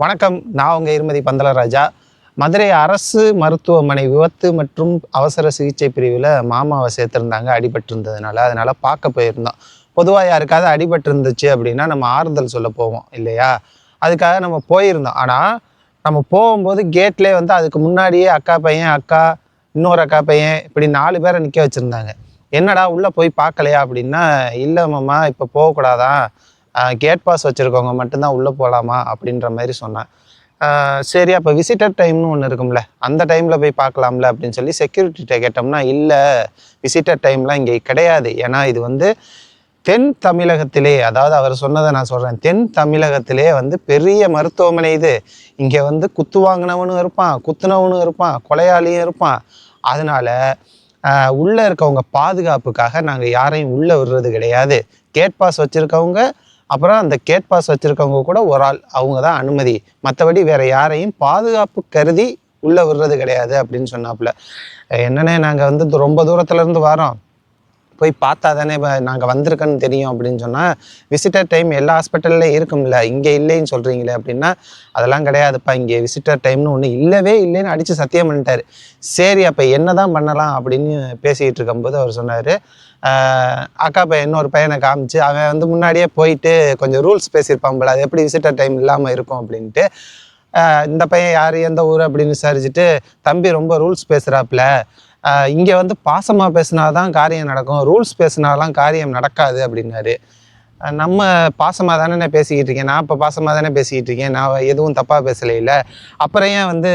வணக்கம். நான் உங்கள் இருமதி பந்தலராஜா. மதுரை அரசு மருத்துவமனை விபத்து மற்றும் அவசர சிகிச்சை பிரிவில் மாமாவை சேர்த்துருந்தாங்க அடிபட்டிருந்ததுனால. அதனால் பார்க்க போயிருந்தோம். பொதுவாக யாருக்காவது அடிபட்டிருந்துச்சு அப்படின்னா நம்ம ஆறுதல் சொல்ல போவோம் இல்லையா? அதுக்காக நம்ம போயிருந்தோம். ஆனால் நம்ம போகும்போது கேட்லேயே வந்து அதுக்கு முன்னாடியே அக்கா பையன் அக்கா இன்னொரு அக்கா பையன் இப்படி நாலு பேரை நிற்க வச்சுருந்தாங்க. என்னடா உள்ளே போய் பார்க்கலையா அப்படின்னா இல்லை மாமா இப்போ போகக்கூடாதான். கேட் பாஸ் வச்சுருக்கவங்க மட்டும்தான் உள்ளே போகலாமா அப்படின்ற மாதிரி சொன்னேன். சரி அப்போ விசிட்டர் டைம்னு ஒன்று இருக்கும்ல அந்த டைமில் போய் பார்க்கலாம்ல அப்படின்னு சொல்லி செக்யூரிட்டிகிட்ட கேட்டோம்னா இல்லை விசிட்டர் டைம்லாம் இங்கே கிடையாது. ஏன்னா இது வந்து தென் தமிழகத்திலே அதாவது அவர் சொன்னதை நான் சொல்கிறேன் தென் தமிழகத்திலே வந்து பெரிய மருத்துவமனை இது. இங்கே வந்து குத்து வாங்கினவனும் இருப்பான் குத்துனவனும் இருப்பான் கொலையாளியும் இருப்பான். அதனால் உள்ளே இருக்கவங்க பாதுகாப்புக்காக நாங்கள் யாரையும் உள்ளே விடுறது கிடையாது. கேட் பாஸ் வச்சுருக்கவங்க அப்புறம் அந்த கேட் பாஸ் வச்சுருக்கவங்க கூட ஒரு ஆள் அவங்க தான் அனுமதி. மற்றபடி வேறு யாரையும் பாதுகாப்பு கருதி உள்ளே விடுறது கிடையாது அப்படின்னு சொன்னாப்புல. என்னன்னே நாங்கள் வந்து ரொம்ப தூரத்துலேருந்து வரோம் போய் பார்த்தா தானே நாங்கள் வந்திருக்கோன்னு தெரியும் அப்படின்னு சொன்னால் விசிட்டர் டைம் எல்லா ஹாஸ்பிட்டல்லையும் இருக்கும்ல. இங்கே இல்லைன்னு சொல்கிறீங்களே அப்படின்னா அதெல்லாம் கிடையாதுப்பா. இங்கே விசிட்டர் டைம்னு ஒன்று இல்லவே இல்லைன்னு அடித்து சத்தியம் பண்ணிட்டாரு. சரி அப்போ என்ன தான் பண்ணலாம் அப்படின்னு பேசிக்கிட்டு இருக்கும்போது அவர் சொன்னார் அக்கா பையன் இன்னொரு பையனை காமிச்சு அவன் வந்து முன்னாடியே போயிட்டு கொஞ்சம் ரூல்ஸ் பேசியிருப்பான் போல. அது எப்படி விசிட்டர் டைம் இல்லாமல் இருக்கும்? அப்படின்ட்டு இந்த பையன் யார்? எந்த ஊர்? அப்படின்னு விசாரிச்சுட்டு தம்பி ரொம்ப ரூல்ஸ் பேசுகிறாப்புல இங்கே வந்து பாசமாக பேசினா தான் காரியம் நடக்கும் ரூல்ஸ் பேசினாலாம் காரியம் நடக்காது அப்படின்னாரு. நம்ம பாசமாக தானே பேசிக்கிட்டு இருக்கேன். நான் இப்போ பாசமாக தானே பேசிக்கிட்டு இருக்கேன். நான் எதுவும் தப்பாக பேசலையில. அப்புறம் ஏன் வந்து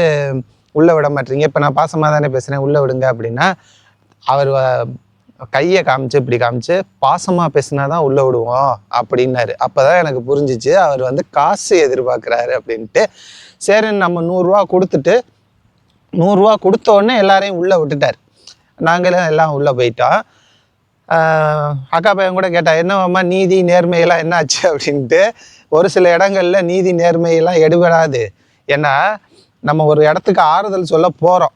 உள்ளே விட மாட்டீங்க? இப்போ நான் பாசமாக தானே பேசுகிறேன் உள்ளே விடுங்க அப்படின்னா அவர் கையை காமிச்சு இப்படி காமிச்சு பாசமாக பேசினா தான் உள்ளே விடுவோம் அப்படின்னாரு. அப்போ தான் எனக்கு புரிஞ்சிச்சு. அவர் வந்து காசு எதிர்பார்க்குறாரு அப்படின்ட்டு. சரி நம்ம நூறுரூவா கொடுத்துட்டு நூறுரூவா கொடுத்த உடனே எல்லாரையும் உள்ளே விட்டுட்டார். நாங்களும் எல்லாம் உள்ளே போயிட்டோம். அக்கா பையன் கூட கேட்டா என்னவாம்மா நீதி நேர்மையெல்லாம் என்னாச்சு? அப்படின்ட்டு ஒரு சில இடங்கள்ல நீதி நேர்மையெல்லாம் எடுபடாது. ஏன்னா நம்ம ஒரு இடத்துக்கு ஆறுதல் சொல்ல போகிறோம்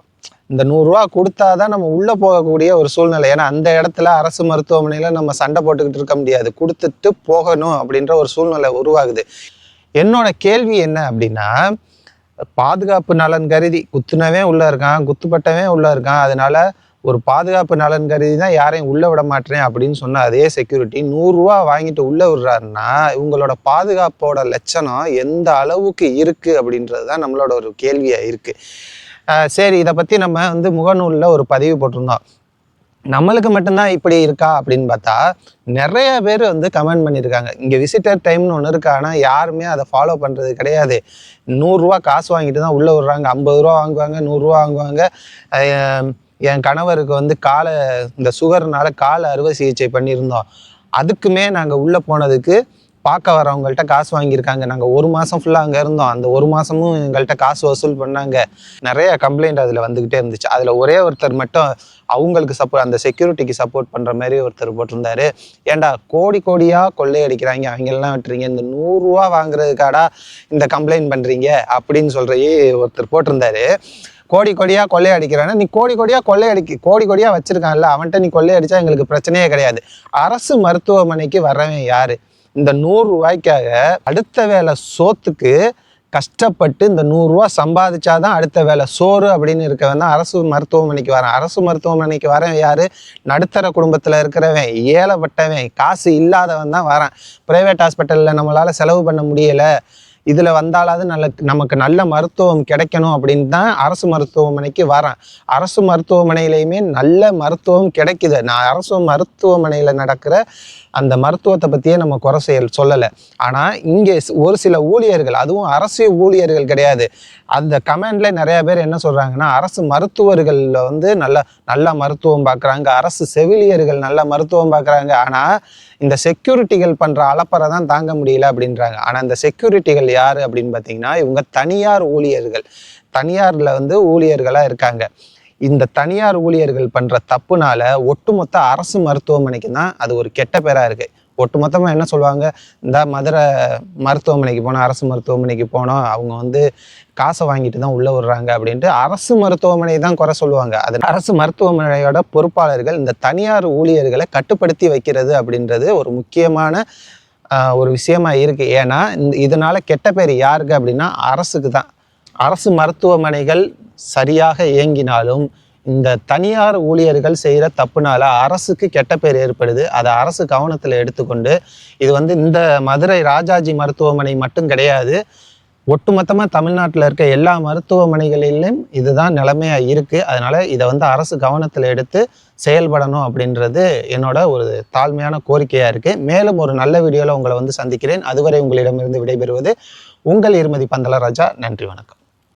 இந்த நூறுரூவா கொடுத்தா தான் நம்ம உள்ளே போகக்கூடிய ஒரு சூழ்நிலை. ஏன்னா அந்த இடத்துல அரசு மருத்துவமனையில் நம்ம சண்டை போட்டுக்கிட்டு இருக்க முடியாது. கொடுத்துட்டு போகணும் அப்படின்ற ஒரு சூழ்நிலை உருவாகுது. என்னோட கேள்வி என்ன அப்படின்னா பாதுகாப்பு நலன் கருதி குத்துனவன் உள்ளே இருக்கான் குத்துப்பட்டவன் உள்ளே இருக்கான். அதனால ஒரு பாதுகாப்பு நலன் கருதி தான் யாரையும் உள்ளே விட மாட்டேன் அப்படின்னு சொன்ன அதே செக்யூரிட்டி நூறுரூவா வாங்கிட்டு உள்ளே விடுறாருன்னா இவங்களோட பாதுகாப்போட லட்சணம் எந்த அளவுக்கு இருக்கு அப்படின்றது தான் நம்மளோட ஒரு கேள்வியாக இருக்கு. சரி இதை பற்றி நம்ம வந்து முகநூலில் ஒரு பதிவு போட்டிருந்தோம். நம்மளுக்கு மட்டும்தான் இப்படி இருக்கா அப்படின்னு பார்த்தா நிறைய பேர் வந்து கமெண்ட் பண்ணியிருக்காங்க. இங்கே விசிட்டர் டைம்னு ஒன்று இருக்கு. ஆனால் யாருமே அதை ஃபாலோ பண்ணுறது கிடையாது. நூறுரூவா காசு வாங்கிட்டு தான் உள்ளே விடுறாங்க. ஐம்பது ரூபா வாங்குவாங்க நூறுரூவா வாங்குவாங்க. என் கணவருக்கு வந்து காலை இந்த சுகர்னால காலை அறுவை சிகிச்சை பண்ணியிருந்தோம். அதுக்குமே நாங்கள் உள்ளே போனதுக்கு பார்க்க வரவங்கள்ட்ட காசு வாங்கியிருக்காங்க. நாங்கள் ஒரு மாதம் ஃபுல்லாக அங்கே இருந்தோம். அந்த ஒரு மாதமும் எங்கள்கிட்ட காசு வசூல் பண்ணாங்க. நிறைய கம்ப்ளைண்ட் அதில் வந்துக்கிட்டே இருந்துச்சு. அதில் ஒரே ஒருத்தர் மட்டும் அவங்களுக்கு சப்போர்ட் அந்த செக்யூரிட்டிக்கு சப்போர்ட் பண்ணுற மாதிரி ஒருத்தர் போட்டிருந்தாரு. ஏன்டா கோடி கோடியாக கொள்ளையடிக்கிறாங்க. அவங்கெல்லாம் விட்டுறீங்க. இந்த நூறுரூவா வாங்குறதுக்காடா இந்த கம்ப்ளைண்ட் பண்ணுறீங்க அப்படின்னு சொல்கிறே ஒருத்தர் போட்டிருந்தாரு. கோடி கோடியாக கொள்ளையடிக்கிறான்னா நீ கோடி கோடியாக கொள்ளையடிக்க கோடி கோடியாக வச்சுருக்கான்ல. அவன்கிட்ட நீ கொள்ளையடிச்சா எங்களுக்கு பிரச்சனையே கிடையாது. அரசு மருத்துவமனைக்கு வரவன் யாரு? இந்த நூறு ரூபாய்க்காக அடுத்த வேலை சோத்துக்கு கஷ்டப்பட்டு இந்த நூறுரூவா சம்பாதிச்சாதான் அடுத்த வேலை சோறு அப்படின்னு இருக்கவன் தான் அரசு மருத்துவமனைக்கு வரேன். அரசு மருத்துவமனைக்கு வரேன் யார்? நடுத்தர குடும்பத்தில் இருக்கிறவன் ஏழைப்பட்டவன் காசு இல்லாதவன் தான் வரான். ப்ரைவேட் ஹாஸ்பிட்டலில் நம்மளால் செலவு பண்ண முடியலை. இதில் வந்தாலாவது நல்ல நமக்கு நல்ல மருத்துவம் கிடைக்கணும் அப்படின்னு தான் அரசு மருத்துவமனைக்கு வரேன். அரசு மருத்துவமனையிலையுமே நல்ல மருத்துவம் கிடைக்குது. நான் அரசு மருத்துவமனையில் நடக்கிற அந்த மருத்துவத்தை பற்றியே நம்ம குறை செயல் சொல்லலை. ஆனால் இங்கே ஒரு சில ஊழியர்கள் அதுவும் அரசு ஊழியர்கள் கிடையாது. அந்த கமெண்ட்ல நிறையா பேர் என்ன சொல்கிறாங்கன்னா அரசு மருத்துவர்களில் வந்து நல்ல நல்ல மருத்துவம் பார்க்குறாங்க அரசு செவிலியர்கள் நல்ல மருத்துவம் பார்க்குறாங்க ஆனால் இந்த செக்யூரிட்டிகள் பண்ணுற அலப்பறை தான் தாங்க முடியல அப்படின்றாங்க. ஆனால் இந்த செக்யூரிட்டிகள் யார் அப்படின்னு பார்த்தீங்கன்னா இவங்க தனியார் ஊழியர்கள். தனியாரில் வந்து ஊழியர்களாக இருக்காங்க. இந்த தனியார் ஊழியர்கள் பண்ணுற தப்புனால ஒட்டுமொத்த அரசு மருத்துவமனைக்கு தான் அது ஒரு கெட்ட பேராக இருக்குது ஒட்டுமொத்தமாக என்ன சொல்லுவாங்க? இந்த மதுரை மருத்துவமனைக்கு போனோம் அரசு மருத்துவமனைக்கு போனோம் அவங்க வந்து காசை வாங்கிட்டு தான் உள்ளே விடுறாங்க அப்படின்ட்டு அரசு மருத்துவமனை தான் குறை சொல்லுவாங்க. அது அரசு மருத்துவமனையோட பொறுப்பாளர்கள் இந்த தனியார் ஊழியர்களை கட்டுப்படுத்தி வைக்கிறது அப்படின்றது ஒரு முக்கியமான ஒரு விஷயமா இருக்குது ஏன்னா இந்த கெட்ட பேர் யாருக்கு அப்படின்னா அரசுக்கு தான். அரசு மருத்துவமனைகள் சரியாக இயங்கினாலும் இந்த தனியார் ஊழியர்கள் செய்கிற தப்புனால அரசுக்கு கெட்ட பேர் ஏற்படுது. அதை அரசு கவனத்தில் எடுத்துக்கொண்டு இது வந்து இந்த மதுரை ராஜாஜி மருத்துவமனை மட்டும் கிடையாது. ஒட்டுமொத்தமாக தமிழ்நாட்டில் இருக்க எல்லா மருத்துவமனைகளிலும் இதுதான் நிலைமையாக இருக்குது அதனால் இதை வந்து அரசு கவனத்தில் எடுத்து செயல்படணும் அப்படின்றது என்னோட ஒரு தாழ்மையான கோரிக்கையாக இருக்குது மேலும் ஒரு நல்ல வீடியோவில் உங்களை வந்து சந்திக்கிறேன். அதுவரை உங்களிடமிருந்து விடைபெறுவது உங்கள் இருமதி பந்தலராஜா நன்றி வணக்கம்.